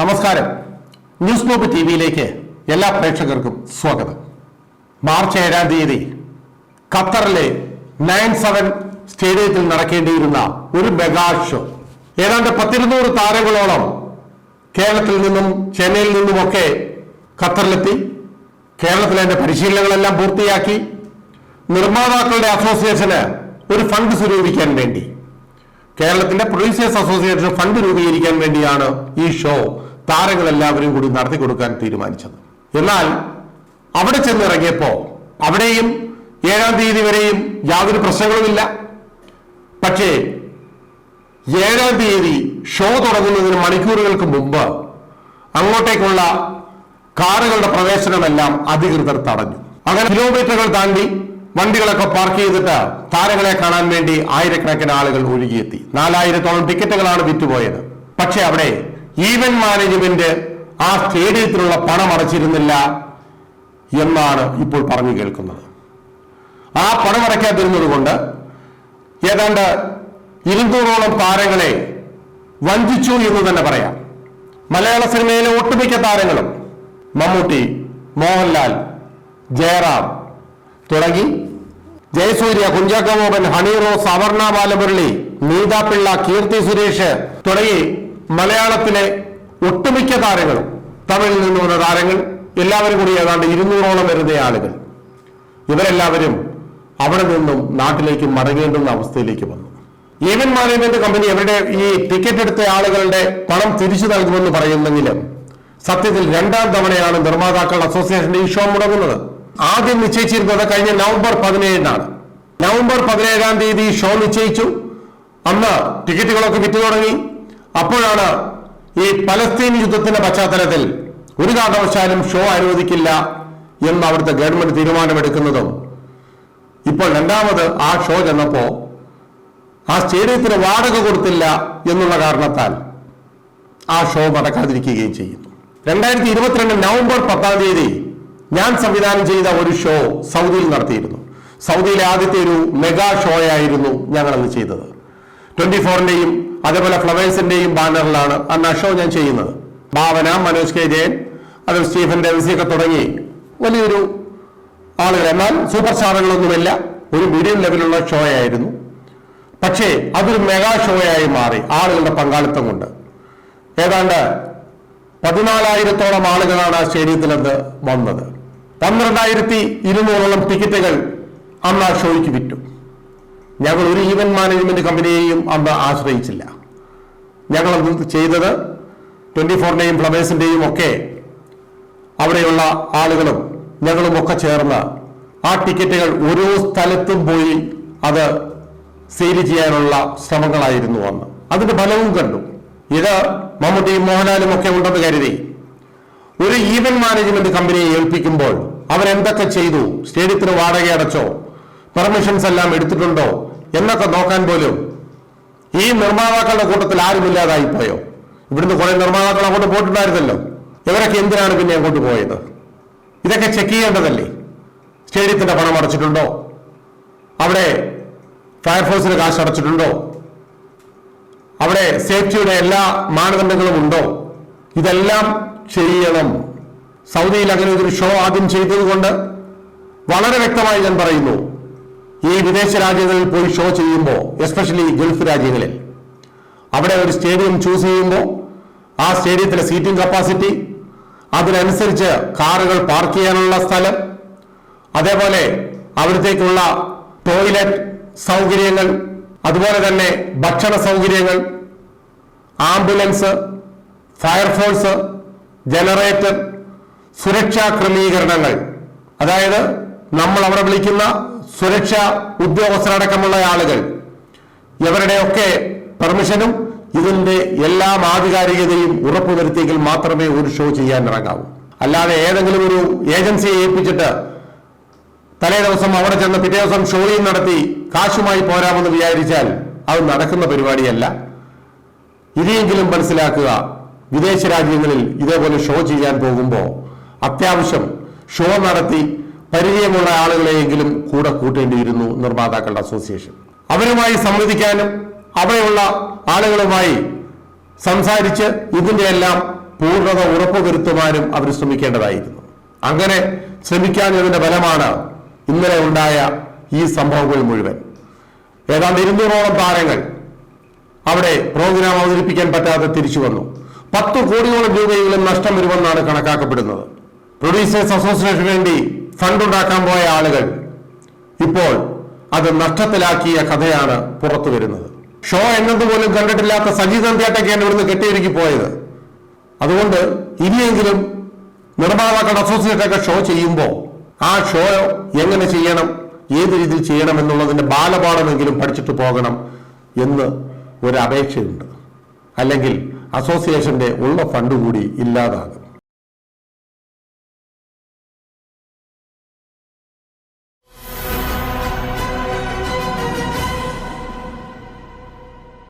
നമസ്കാരം. News globe T വിയിലേക്ക് എല്ലാ പ്രേക്ഷകർക്കും സ്വാഗതം. മാർച്ച് ഏഴാം തീയതി ഖത്തറിലെ നയൻ സെവൻ സ്റ്റേഡിയത്തിൽ നടക്കേണ്ടിയിരുന്ന ഒരു മെഗാ ഷോ. ഏതാണ്ട് പത്തിരുന്നൂറ് താരങ്ങളോളം കേരളത്തിൽ നിന്നും ചെന്നൈയിൽ നിന്നുമൊക്കെ ഖത്തറിലെത്തി. കേരളത്തിലെ അതിന്റെ പരിശീലനങ്ങളെല്ലാം പൂർത്തിയാക്കി. നിർമ്മാതാക്കളുടെ അസോസിയേഷന് ഒരു ഫണ്ട് സ്വരൂപിക്കാൻ വേണ്ടി. കേരളത്തിന്റെ പ്രൊഡ്യൂസേഴ്സ് അസോസിയേഷൻ ഫണ്ട് രൂപീകരിക്കാൻ വേണ്ടിയാണ് ഈ ഷോ താരങ്ങളെല്ലാവരും കൂടി നടത്തി കൊടുക്കാൻ തീരുമാനിച്ചത്. എന്നാൽ അവിടെ ചെന്നിറങ്ങിയപ്പോ അവിടെയും ഏഴാം തീയതി വരെയും യാതൊരു പ്രശ്നങ്ങളുമില്ല. പക്ഷേ ഏഴാം തീയതി ഷോ തുടങ്ങുന്നതിന് മണിക്കൂറുകൾക്ക് മുമ്പ് അങ്ങോട്ടേക്കുള്ള കാറുകളുടെ പ്രവേശനമെല്ലാം അധികൃതർ തടഞ്ഞു. അങ്ങനെ കിലോമീറ്ററുകൾ താണ്ടി വണ്ടികളൊക്കെ പാർക്ക് ചെയ്തിട്ട് താരങ്ങളെ കാണാൻ വേണ്ടി ആയിരക്കണക്കിന് ആളുകൾ ഒഴുകിയെത്തി. നാലായിരത്തോളം ടിക്കറ്റുകളാണ് വിറ്റുപോയത്. പക്ഷെ അവിടെ ഈവന്റ് മാനേജ്മെന്റ് ആ സ്റ്റേഡിയത്തിലുള്ള പണം അടച്ചിരുന്നില്ല എന്നാണ് ഇപ്പോൾ പറഞ്ഞു കേൾക്കുന്നത്. ആ പണം അടയ്ക്കാതിരുന്നത് കൊണ്ട് ഏതാണ്ട് ഇരുന്നൂറോളം താരങ്ങളെ വഞ്ചിച്ചു എന്ന് തന്നെ പറയാം. മലയാള സിനിമയിലെ ഒട്ടുമിക്ക താരങ്ങളും മമ്മൂട്ടി മോഹൻലാൽ ജയറാം തുടങ്ങി. ജയസൂര്യ കുഞ്ചാക്കോ ബോബൻ ഹണി റോസ് അവർണ ബാലമുരളി നീതാപിള്ള കീർത്തി സുരേഷ് തുടങ്ങി. മലയാളത്തിലെ ഒട്ടുമിക്ക താരങ്ങളും തമിഴിൽ നിന്നുള്ള താരങ്ങൾ എല്ലാവരും കൂടി ഏതാണ്ട് ഇരുന്നൂറോളം വരുന്ന ആളുകൾ. ഇവരെല്ലാവരും അവിടെ നിന്നും നാട്ടിലേക്ക് മടങ്ങേണ്ടുന്ന അവസ്ഥയിലേക്ക് വന്നു. ഈവൻ മാനേജ്മെന്റ് കമ്പനി അവരുടെ ഈ ടിക്കറ്റ് എടുത്ത ആളുകളുടെ പണം തിരിച്ചു നൽകുമെന്ന് പറയുന്നെങ്കിലും സത്യത്തിൽ രണ്ടാം തവണയാണ് നിർമ്മാതാക്കൾ അസോസിയേഷന്റെ ഈ ഷോ മുടങ്ങുന്നത്. ആദ്യം നിശ്ചയിച്ചിരുന്നത് കഴിഞ്ഞ നവംബർ പതിനേഴിനാണ്. നവംബർ പതിനേഴാം തീയതി ഷോ നിശ്ചയിച്ചു. അന്ന് ടിക്കറ്റുകളൊക്കെ വിറ്റു തുടങ്ങി. അപ്പോഴാണ് ഈ പലസ്തീൻ യുദ്ധത്തിന്റെ പശ്ചാത്തലത്തിൽ ഒരു കാരണവശാലും ഷോ അനുവദിക്കില്ല എന്ന് അവിടുത്തെ ഗവൺമെന്റ് തീരുമാനമെടുക്കുന്നതും. ഇപ്പോൾ രണ്ടാമത് ആ ഷോ ചെന്നപ്പോ ആ സ്റ്റേഡിയത്തിന് വാടക കൊടുത്തില്ല എന്നുള്ള കാരണത്താൽ ആ ഷോ നടക്കാതിരിക്കുകയും ചെയ്യുന്നു. രണ്ടായിരത്തി ഇരുപത്തിരണ്ട് നവംബർ പത്താം തീയതി ഞാൻ സംവിധാനം ചെയ്ത ഒരു ഷോ സൗദിയിൽ നടത്തിയിരുന്നു. സൗദിയിലെ ആദ്യത്തെ ഒരു മെഗാ ഷോ ആയിരുന്നു ഞങ്ങൾ അന്ന് ചെയ്തത്. ട്വന്റി ഫോറിന്റെയും അതേപോലെ ഫ്ലവേഴ്സിന്റെയും ബാനറിലാണ് അന്ന് ഷോ ഞാൻ ചെയ്യുന്നത്. ഭാവന മനോജ് കെ. ജയൻ അത് സ്റ്റീഫൻ ഡെവിസിയൊക്കെ തുടങ്ങി വലിയൊരു ആളുകൾ എന്നാൽ സൂപ്പർ സ്റ്റാറുകളൊന്നുമില്ല ഒരു മീഡിയം ലെവലുള്ള ഷോ ആയിരുന്നു. പക്ഷേ അതൊരു മെഗാ ഷോയായി മാറി ആളുകളുടെ പങ്കാളിത്തം കൊണ്ട്. ഏതാണ്ട് പതിനാലായിരത്തോളം ആളുകളാണ് ആ സ്റ്റേഡിയത്തിൽ അത് വന്നത്. പന്ത്രണ്ടായിരത്തി ഇരുന്നൂറോളം ടിക്കറ്റുകൾ അന്ന് ആ ഷോയ്ക്ക് വിറ്റു. ഞങ്ങൾ ഒരു ഈവന്റ് മാനേജ്മെന്റ് കമ്പനിയെയും അന്ന് ആശ്രയിച്ചില്ല. ഞങ്ങൾ അന്ന് ചെയ്തത് ട്വന്റി ഫോറിന്റെയും ഫ്ലവേഴ്സിന്റെയും ഒക്കെ അവിടെയുള്ള ആളുകളും ഞങ്ങളും ഒക്കെ ചേർന്ന് ആ ടിക്കറ്റുകൾ ഓരോ സ്ഥലത്തും പോയി അത് സെയിൽ ചെയ്യാനുള്ള ശ്രമങ്ങളായിരുന്നു അന്ന്. അതിന്റെ ഫലവും കണ്ടു. ഇത് മമ്മൂട്ടിയും മോഹൻലാലും ഒക്കെ ഉണ്ടെന്ന് കരുതി. ഒരു ഈവൻ മാനേജ്മെന്റ് കമ്പനിയെ ഏൽപ്പിക്കുമ്പോൾ അവരെന്തൊക്കെ ചെയ്തു? സ്റ്റേഡിയത്തിന് വാടക അടച്ചോ? പെർമിഷൻസ് എല്ലാം എടുത്തിട്ടുണ്ടോ എന്നൊക്കെ നോക്കാൻ പോലും ഈ നിർമ്മാതാക്കളുടെ കൂട്ടത്തിൽ ആരുമില്ലാതായി പോയോ? ഇവിടുന്ന് കുറെ നിർമ്മാതാക്കൾ അങ്ങോട്ട് പോയിട്ടുണ്ടായിരുന്നല്ലോ. ഇവരൊക്കെ എന്തിനാണ് പിന്നെ അങ്ങോട്ട് പോയത്? ഇതൊക്കെ ചെക്ക് ചെയ്യേണ്ടതല്ലേ? സ്റ്റേഡിയത്തിന്റെ പണം അടച്ചിട്ടുണ്ടോ? അവിടെ ഫയർഫോഴ്സിന് കാശ് അടച്ചിട്ടുണ്ടോ? അവിടെ സേഫ്റ്റിയുടെ എല്ലാ മാനദണ്ഡങ്ങളും ഉണ്ടോ? ഇതെല്ലാം ചെയ്യണം. സൗദിയിൽ അങ്ങനെ ഒരു ഷോ ആദ്യം ചെയ്തതുകൊണ്ട് വളരെ വ്യക്തമായി ഞാൻ പറയുന്നു. ഈ വിദേശ രാജ്യങ്ങളിൽ പോയി ഷോ ചെയ്യുമ്പോൾ എസ്പെഷ്യലി ഗൾഫ് രാജ്യങ്ങളിൽ അവിടെ ഒരു സ്റ്റേഡിയം ചൂസ് ചെയ്യുമ്പോൾ ആ സ്റ്റേഡിയത്തിലെ സീറ്റിംഗ് കപ്പാസിറ്റി അതിനനുസരിച്ച് കാറുകൾ പാർക്ക് ചെയ്യാനുള്ള സ്ഥലം അതേപോലെ അവിടത്തേക്കുള്ള ടോയ്ലറ്റ് സൗകര്യങ്ങൾ അതുപോലെ തന്നെ ഭക്ഷണ സൗകര്യങ്ങൾ ആംബുലൻസ് ഫയർഫോഴ്സ് ജനറേറ്റർ സുരക്ഷാ ക്രമീകരണങ്ങൾ. അതായത് നമ്മൾ അവിടെ വിളിക്കുന്ന സുരക്ഷാ ഉദ്യോഗസ്ഥരടക്കമുള്ള ആളുകൾ. ഇവരുടെയൊക്കെ പെർമിഷനും ഇതിന്റെ എല്ലാ ആധികാരികതയും ഉറപ്പുവരുത്തിയെങ്കിൽ മാത്രമേ ഒരു ഷോ ചെയ്യാൻ ഇറങ്ങാവൂ. അല്ലാതെ ഏതെങ്കിലും ഒരു ഏജൻസിയെ ഏൽപ്പിച്ചിട്ട് തലേ ദിവസം അവിടെ ചെന്ന് പിറ്റേ ദിവസം ഷോയും നടത്തി കാശുമായി പോരാമെന്ന് വിചാരിച്ചാൽ അത് നടക്കുന്ന പരിപാടിയല്ല. ഇനിയെങ്കിലും മനസ്സിലാക്കുക വിദേശ രാജ്യങ്ങളിൽ ഇതേപോലെ ഷോ ചെയ്യാൻ പോകുമ്പോൾ അത്യാവശ്യം ഷോ നടത്തി പരിചയമുള്ള ആളുകളെയെങ്കിലും കൂടെ കൂട്ടേണ്ടിയിരുന്നു നിർമ്മാതാക്കളുടെ അസോസിയേഷൻ. അവരുമായി സംവദിക്കാനും അവിടെയുള്ള ആളുകളുമായി സംസാരിച്ച് ഇതിന്റെ എല്ലാം പൂർണത ഉറപ്പുവരുത്തുവാനും അവർ ശ്രമിക്കേണ്ടതായിരുന്നു. അങ്ങനെ ശ്രമിക്കാഞ്ഞതിന്റെ ഫലമാണ് ഇന്നലെ ഉണ്ടായ ഈ സംഭവങ്ങൾ മുഴുവൻ. ഏതാണ്ട് ഇരുന്നൂറോളം താരങ്ങൾ അവിടെ പ്രോഗ്രാം അവതരിപ്പിക്കാൻ പറ്റാതെ തിരിച്ചു വന്നു. പത്ത് കോടിയോളം രൂപയെങ്കിലും നഷ്ടം വരുമെന്നാണ് കണക്കാക്കപ്പെടുന്നത്. പ്രൊഡ്യൂസേഴ്സ് അസോസിയേഷന് വേണ്ടി ഫണ്ട് ഉണ്ടാക്കാൻ പോയ ആളുകൾ ഇപ്പോൾ അത് നഷ്ടത്തിലാക്കിയ കഥയാണ് പുറത്തു വരുന്നത്. ഷോ എന്നതുപോലും കണ്ടിട്ടില്ലാത്ത സജി സന്ധ്യാട്ടൊക്കെയാണ് ഇവിടുന്ന് കെട്ടിയൊരുക്കി പോയത്. അതുകൊണ്ട് ഇനിയെങ്കിലും നിർമ്മാതാക്കളുടെ അസോസിയേറ്റൊക്കെ ഷോ ചെയ്യുമ്പോൾ ആ ഷോ എങ്ങനെ ചെയ്യണം ഏത് രീതിയിൽ ചെയ്യണം എന്നുള്ളതിന്റെ ബാലപാഠമെങ്കിലും പഠിച്ചിട്ട് പോകണം എന്ന് ഒരു അപേക്ഷയുണ്ട്. അല്ലെങ്കിൽ അസോസിയേഷന്റെ ഉള്ള ഫണ്ട് കൂടി ഇല്ലാതാകും.